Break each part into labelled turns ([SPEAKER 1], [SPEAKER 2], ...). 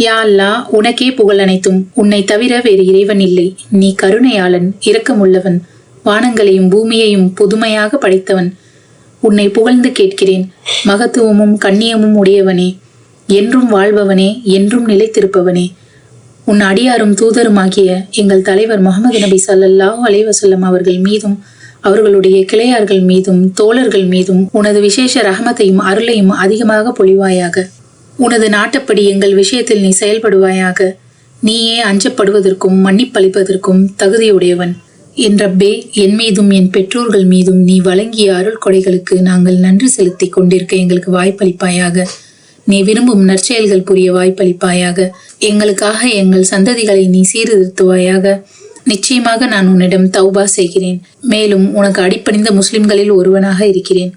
[SPEAKER 1] யா அல்லா உனக்கே புகழ் அனைத்தும். உன்னை தவிர வேறு இறைவன் இல்லை. நீ கருணையாளன் இரக்கமுள்ளவன் வானங்களையும் பூமியையும் புதுமையாக படைத்தவன். உன்னை புகழ்ந்து கேட்கிறேன். மகத்துவமும் கண்ணியமும் உடையவனே. என்றும் வாழ்பவனே என்றும் நிலைத்திருப்பவனே. உன் அடியாரும் தூதருமாகிய எங்கள் தலைவர் முகமது நபி ஸல்லல்லாஹு அலைவசல்லம் அவர்கள் மீதும் அவர்களுடைய கிளையார்கள் மீதும் தோழர்கள் மீதும் உனது விசேஷ ரஹமத்தையும் அருளையும் அதிகமாக பொழிவாயாக. உனது நாட்டப்படி எங்கள் விஷயத்தில் நீ செயல்படுவாயாக. நீயே அஞ்சப்படுவதற்கும் மன்னிப்பளிப்பதற்கும் தகுதியுடையவன். என் ரப்பே என் மீதும் என் பெற்றோர்கள் மீதும் நீ வழங்கிய அருள் கொடைகளுக்கு நாங்கள் நன்றி செலுத்திக் கொண்டிருக்க எங்களுக்கு வாய்ப்பளிப்பாயாக. நீ விரும்பும் நற்செயல்கள் புரிய வாய்ப்பளிப்பாயாக. எங்களுக்காக எங்கள் சந்ததிகளை நீ சீர்திருத்துவாயாக. நிச்சயமாக நான் உன்னிடம் தௌபா செய்கிறேன். மேலும் உனக்கு அடிப்பணிந்த முஸ்லிம்களில் ஒருவனாக இருக்கிறேன்.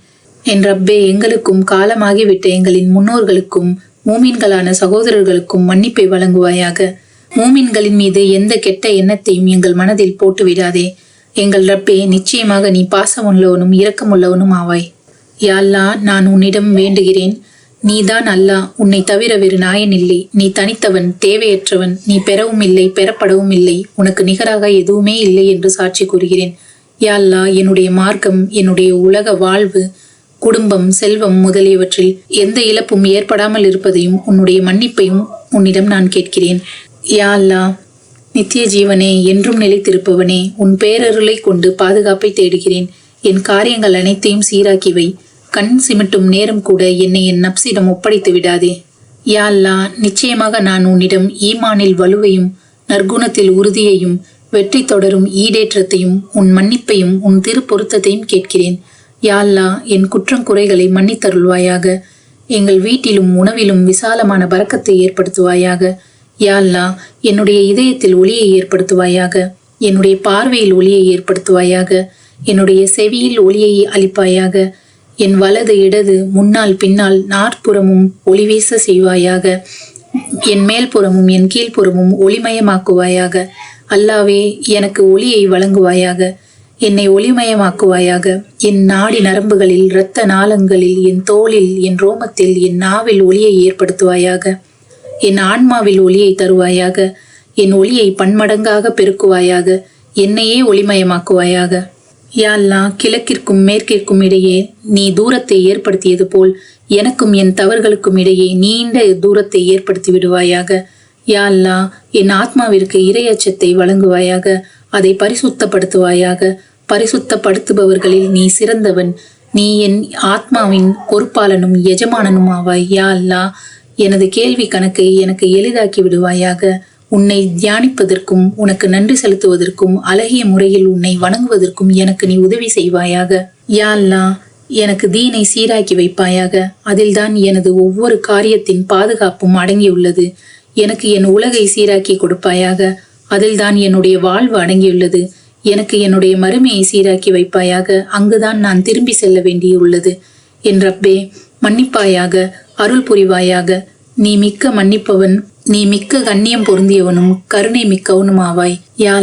[SPEAKER 1] என் ரப்பே எங்களுக்கும் காலமாகிவிட்ட எங்களின் முன்னோர்களுக்கும் மூமின்களான சகோதரர்களுக்கும் மன்னிப்பை வழங்குவாயாக. மூமின்களின் மீது எந்த கெட்ட எண்ணத்தையும் எங்கள் மனதில் போட்டு விடாதே எங்கள் ரப்பே நிச்சயமாக நீ பாசமுள்ளவனும் இரக்கமுள்ளவனும் ஆவாய். யால்லா நான் உன்னிடம் வேண்டுகிறேன். நீதான் அல்லாஹ் உன்னை தவிர வேறு நாயன் இல்லை நீ தனித்தவன் தேவையற்றவன். நீ பெறவும் இல்லை பெறப்படவும் இல்லை. உனக்கு நிகராக எதுவுமே இல்லை என்று சாட்சி கூறுகிறேன். யா என்னுடைய மார்க்கம் என்னுடைய உலக வாழ்வு குடும்பம் செல்வம் முதலியவற்றில் எந்த இழப்பும் ஏற்படாமல் இருப்பதையும் உன்னுடைய மன்னிப்பையும் உன்னிடம் நான் கேட்கிறேன். யா அல்லா நித்திய ஜீவனே என்றும் நிலைத்திருப்பவனே உன் பேரருளை கொண்டு பாதுகாப்பை தேடுகிறேன். என் காரியங்கள் அனைத்தையும் சீராக்கி வை கண் சிமிட்டும் நேரம் கூட என்னை என் நப்சிடம் ஒப்படைத்து விடாதே. யா அல்லா நிச்சயமாக நான் உன்னிடம் ஈமானில் வலுவையும் நற்குணத்தில் உறுதியையும் வெற்றி தொடரும் ஈடேற்றத்தையும் உன் மன்னிப்பையும் உன் திருப்பொருத்தத்தையும் கேட்கிறேன். யாழ்லா என் குற்றம் குறைகளை மன்னித்தருள்வாயாக. எங்கள் வீட்டிலும் உணவிலும் விசாலமான பறக்கத்தை ஏற்படுத்துவாயாக. யாழ்லா என்னுடைய இதயத்தில் ஒளியை ஏற்படுத்துவாயாக. என்னுடைய பார்வையில் ஒளியை ஏற்படுத்துவாயாக. என்னுடைய செவியில் ஒளியை அளிப்பாயாக. என் வலது இடது முன்னால் பின்னால் நாற்புறமும் ஒளிவீச செய்வாயாக. என் மேல்புறமும் என் கீழ்ப்புறமும் ஒளிமயமாக்குவாயாக. அல்லாவே எனக்கு ஒளியை வழங்குவாயாக. என்னை ஒளிமயமாக்குவாயாக. என் நாடி நரம்புகளில் இரத்த நாளங்களில் என் தோளில் என் ரோமத்தில் என் நாவில் ஒளியை ஏற்படுத்துவாயாக. என் ஆன்மாவில் ஒளியை தருவாயாக. என் ஒளியை பன்மடங்காக பெருக்குவாயாக. என்னையே ஒளிமயமாக்குவாயாக. யாழ்லா கிழக்கிற்கும் மேற்கிற்கும் இடையே நீ தூரத்தை ஏற்படுத்தியது போல் எனக்கும் என் தவறுகளுக்கும் இடையே நீண்ட தூரத்தை ஏற்படுத்தி விடுவாயாக. யாழ்லா என் ஆத்மாவிற்கு இரையச்சத்தை வழங்குவாயாக. அதை பரிசுத்தப்படுத்துவாயாக. பரிசுத்தப்படுத்துபவர்களில் நீ சிறந்தவன். நீ என் ஆத்மாவின் பொறுப்பாளனும் எஜமானனும் ஆவாய் யா அல்லா எனது கேள்வி கணக்கை எனக்கு எளிதாக்கி விடுவாயாக. உன்னை தியானிப்பதற்கும் உனக்கு நன்றி செலுத்துவதற்கும் அழகிய முறையில் உன்னை வணங்குவதற்கும் எனக்கு நீ உதவி செய்வாயாக. யா அல்லா எனக்கு தீனை சீராக்கி வைப்பாயாக. அதில்தான் எனது ஒவ்வொரு காரியத்தின் பாதுகாப்பும் அடங்கியுள்ளது. எனக்கு என் உலகை சீராக்கி கொடுப்பாயாக. அதில்தான் என்னுடைய வாழ்வு அடங்கியுள்ளது. எனக்கு என்னுடைய மறுமையை சீராக்கி வைப்பாயாக. அங்குதான் நான் திரும்பி செல்ல வேண்டியுள்ளது. என் ரப்பே மன்னிப்பாயாக அருள் புரிவாயாக. நீ மிக்க மன்னிப்பவன் நீ மிக்க கண்ணியம் பொருந்தியவனும் கருணை மிக்கவனும் ஆவாய். யா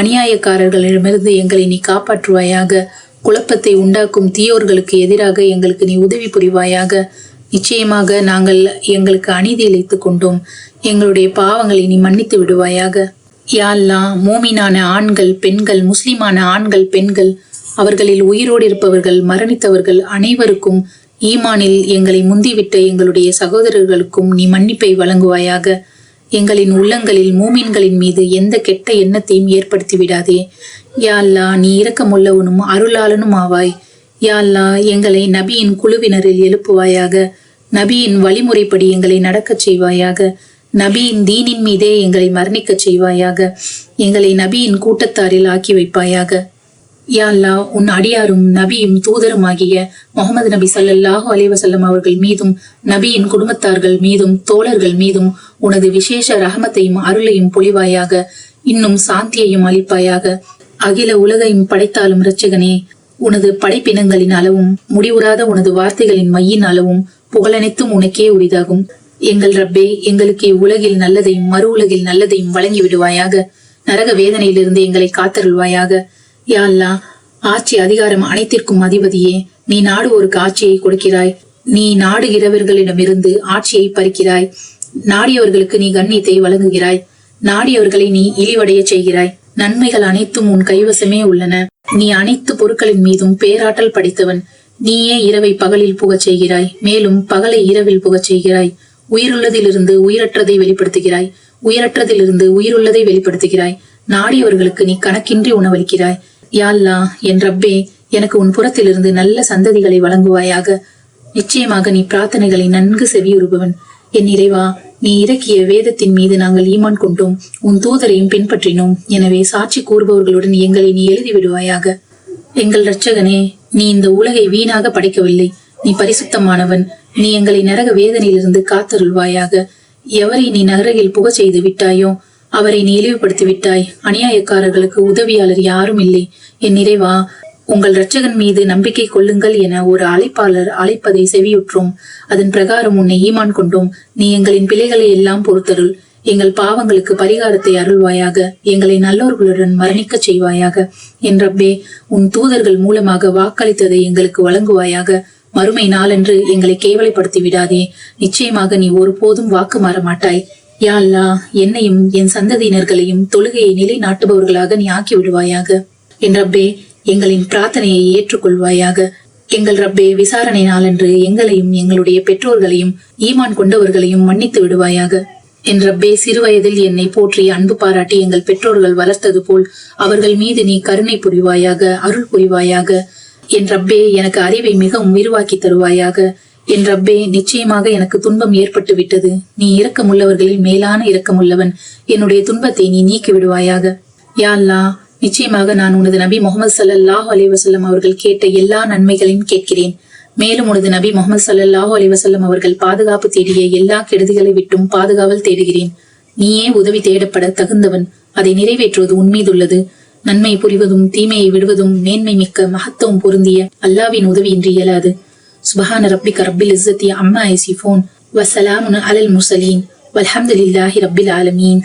[SPEAKER 1] அநியாயக்காரர்களிடமிருந்து எங்களை நீ காப்பாற்றுவாயாக. குழப்பத்தை உண்டாக்கும் தீயோர்களுக்கு எதிராக எங்களுக்கு நீ உதவி புரிவாயாக. நிச்சயமாக நாங்கள் எங்களுக்கு அநீதி இழைத்து கொண்டோம். எங்களுடைய பாவங்களை நீ மன்னித்து விடுவாயாக. யா அல்லாஹ் மூமினான ஆண்கள் பெண்கள் முஸ்லிமான ஆண்கள் பெண்கள் அவர்களில் உயிரோடு இருப்பவர்கள் மரணித்தவர்கள் அனைவருக்கும் ஈமானில் எங்களை முந்திவிட்ட எங்களுடைய சகோதரர்களுக்கும் நீ மன்னிப்பை வழங்குவாயாக. எங்களின் உள்ளங்களில் மூமின்களின் மீது எந்த கெட்ட எண்ணத்தையும் ஏற்படுத்தி விடாதே. யா நீ இரக்கமுள்ளவனும் அருளாளனும் ஆவாய். யா எங்களை நபியின் குழுவினரில் எழுப்புவாயாக. நபியின் வழிமுறைப்படி எங்களை நடக்கச் செய்வாயாக. நபியின் தீனின் மீதே எங்களை மரணிக்கச் செய்வாயாக. எங்களை நபியின் கூட்டத்தாரில் ஆக்கி வைப்பாயாக. யா உன் அடியாரும் நபியும் தூதருமாகிய முகமது நபி சல்லல்லாஹு அலைவசல்லம் அவர்கள் மீதும் நபியின் குடும்பத்தார்கள் மீதும் தோழர்கள் மீதும் உனது விசேஷ ரஹமத்தையும் அருளையும் பொழிவாயாக. இன்னும் சாந்தியையும் அளிப்பாயாக. அகில உலகையும் படைத்தாலும் இரட்சகனே உனது படைப்பினங்களின் அளவும் முடிவுறாத உனது வார்த்தைகளின் மையின் அளவும் புகழனைத்தும் உனக்கே உரிதாகும். எங்கள் ரப்பே எங்களுக்கு இவ்வுலகில் நல்லதையும் மறு உலகில் நல்லதையும் வழங்கி விடுவாயாக. நரக வேதனையிலிருந்து எங்களை காத்தருள்வாயாக. யா அல்லாஹ் ஆட்சி அதிகாரம் அனைத்திற்கும் அதிபதியே நீ நாடுவோருக்கு ஆட்சியை கொடுக்கிறாய். நீ நாடுகிறவர்களிடமிருந்து ஆட்சியை பறிக்கிறாய். நாடியவர்களுக்கு நீ கண்ணியத்தை வழங்குகிறாய். நாடியவர்களை நீ இழிவடைய செய்கிறாய். நன்மைகள் அனைத்தும் உன் கைவசமே உள்ளன. நீ அனைத்து பொருட்களின் மீதும் பேராற்றல் படைத்தவன். நீயே இரவை பகலில் புகச் செய்கிறாய். மேலும் பகலை இரவில் புகச் செய்கிறாய். உயிருள்ளதிலிருந்து உயிரற்றதை வெளிப்படுத்துகிறாய். உயிரற்றதிலிருந்து உயிருள்ளதை வெளிப்படுத்துகிறாய். நாடியவர்களுக்கு நீ கணக்கின்றி உணவளிக்கிறாய். யா என் ரப்பே எனக்கு உன் புறத்திலிருந்து நல்ல சந்ததிகளை வழங்குவாயாக. நிச்சயமாக நீ பிரார்த்தனைகளை நன்கு செவியுறுபவன். என் இறைவா நீ இறக்கிய வேதத்தின் மீது நாங்கள் ஈமான் கொண்டோம். உன் தூதரையும் பின்பற்றினோம். எனவே சாட்சி கூறுபவர்களுடன் எங்களை நீ எழுதி விடுவாயாக எங்கள் இரட்சகனே நீ இந்த உலகை வீணாக படைக்கவில்லை. நீ பரிசுத்தமானவன். நீ எங்களை நரக வேதனையிலிருந்து காத்தருள்வாயாக. எவரை நீ நரகில் புக செய்து விட்டாயோ அவரை நீ இழிவுபடுத்தி விட்டாய். அநியாயக்காரர்களுக்கு உதவியாளர் யாரும் இல்லை. என் நிறைவா உங்கள் இரட்சகன் மீது நம்பிக்கை கொள்ளுங்கள் என ஒரு அழைப்பாளர் அழைப்பதை செவியுற்றோம். அதன் பிரகாரம் உன்னை ஈமான் கொண்டோம். நீ எங்களின் பிழைகளை எல்லாம் பொறுத்தருள். எங்கள் பாவங்களுக்கு பரிகாரத்தை அருள்வாயாக. எங்களை நல்லோர்களுடன் மரணிக்கச் செய்வாயாக. என் ரப்பே உன் தூதர்கள் மூலமாக வாக்களித்ததை எங்களுக்கு வழங்குவாயாக. மறுமை நாளென்று எங்களை கேவலைப்படுத்தி விடாதே நிச்சயமாக நீ ஒருபோதும் வாக்கு மாற மாட்டாய். யா அல்லா என்னையும் என் சந்ததியினர்களையும் தொழுகையை நிலைநாட்டுபவர்களாக நீ ஆக்கி விடுவாயாக என் ரப்பே எங்களின் பிரார்த்தனையை ஏற்றுக்கொள்வாயாக. எங்கள் ரப்பே விசாரணை நாளன்று எங்களையும் எங்களுடைய பெற்றோர்களையும் ஈமான் கொண்டவர்களையும் மன்னித்து விடுவாயாக. என் ரப்பே சிறுவயதில் என்னை போற்றி அன்பு பாராட்டி எங்கள் பெற்றோர்கள் வளர்த்தது போல் அவர்கள் மீது நீ கருணை புரிவாயாக அருள் புரிவாயாக. என் ரப்பே எனக்கு அறிவை மிகவும் விரிவாக்கி தருவாயாக. என் ரப்பே நிச்சயமாக எனக்கு துன்பம் ஏற்பட்டு விட்டது நீ இரக்கமுள்ளவர்களில் மேலான இரக்கமுள்ளவன். என்னுடைய துன்பத்தை நீ நீக்கி விடுவாயாக யா நிச்சயமாக நான் உனது நபி முகமது ஸல்லல்லாஹு அலைஹி அவர்கள் கேட்ட எல்லா நன்மைகளையும் கேட்கிறேன். மேலும் உனது நபி முகமது சல்லாஹூ அலைஹி அவர்கள் பாதுகாப்பு தேடிய எல்லா கெடுதிகளை விட்டும் பாதுகாவல் தேடுகிறேன். நீயே உதவி தேடப்பட தகுந்தவன். அதை நிறைவேற்றுவது உன்மீதுள்ளது நன்மை புரிவதும் தீமையை விடுவதும் மேன்மை மிக்க மகத்துவம் பொருந்திய அல்லாவின் உதவியின்றி இயலாது. சுபஹான ரப்பிக ரப்பில் இஸ்ஸத்தி அம்மா ஐசிஃபோன் வசலாமுன் அலல் முசலீன் வல்ஹம்துலில்லாஹி ரப்பில் ஆலமீன்.